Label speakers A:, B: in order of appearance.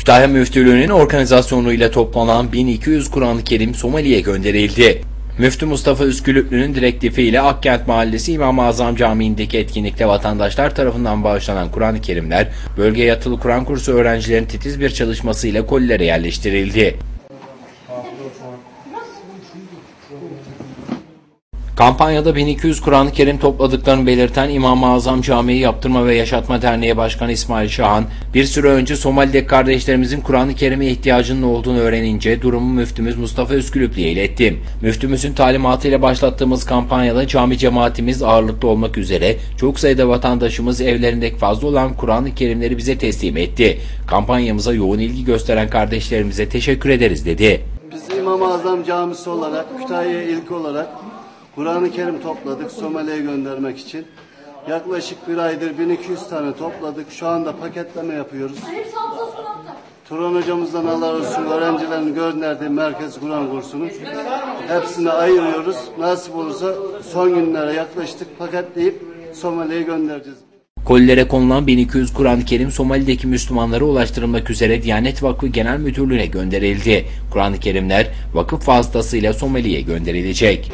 A: Kütahya Müftülüğü'nün organizasyonuyla toplanan 1200 Kur'an-ı Kerim Somali'ye gönderildi. Müftü Mustafa Üskülüplü'nün direktifiyle Akkent Mahallesi İmam-ı Azam Camii'ndeki etkinlikte vatandaşlar tarafından bağışlanan Kur'an-ı Kerimler, bölge yatılı Kur'an kursu öğrencilerin titiz bir çalışmasıyla kolilere yerleştirildi. Kampanyada 1200 Kur'an-ı Kerim topladıklarını belirten İmam-ı Azam Camii Yaptırma ve Yaşatma Derneği Başkanı İsmail Şahan, bir süre önce Somali'deki kardeşlerimizin Kur'an-ı Kerim'e ihtiyacının olduğunu öğrenince durumu müftümüz Mustafa Üskülüplü'ye ilettim. Müftümüzün talimatıyla başlattığımız kampanyada cami cemaatimiz ağırlıklı olmak üzere çok sayıda vatandaşımız evlerindeki fazla olan Kur'an-ı Kerimleri bize teslim etti. Kampanyamıza yoğun ilgi gösteren kardeşlerimize teşekkür ederiz dedi.
B: Biz İmam-ı Azam Camisi olarak, Kütahya'ya ilk olarak Kur'an-ı Kerim topladık Somali'ye göndermek için. Yaklaşık bir aydır 1200 tane topladık. Şu anda paketleme yapıyoruz. Turan hocamızdan Allah olsun öğrencilerin gönderdiği Merkez Kur'an kursunu hepsini ayırıyoruz. Nasip olursa son günlere yaklaştık paketleyip Somali'ye göndereceğiz.
A: Kolilere konulan 1200 Kur'an-ı Kerim Somali'deki Müslümanlara ulaştırılmak üzere Diyanet Vakfı Genel Müdürlüğü'ne gönderildi. Kur'an-ı Kerimler vakıf vasıtasıyla Somali'ye gönderilecek.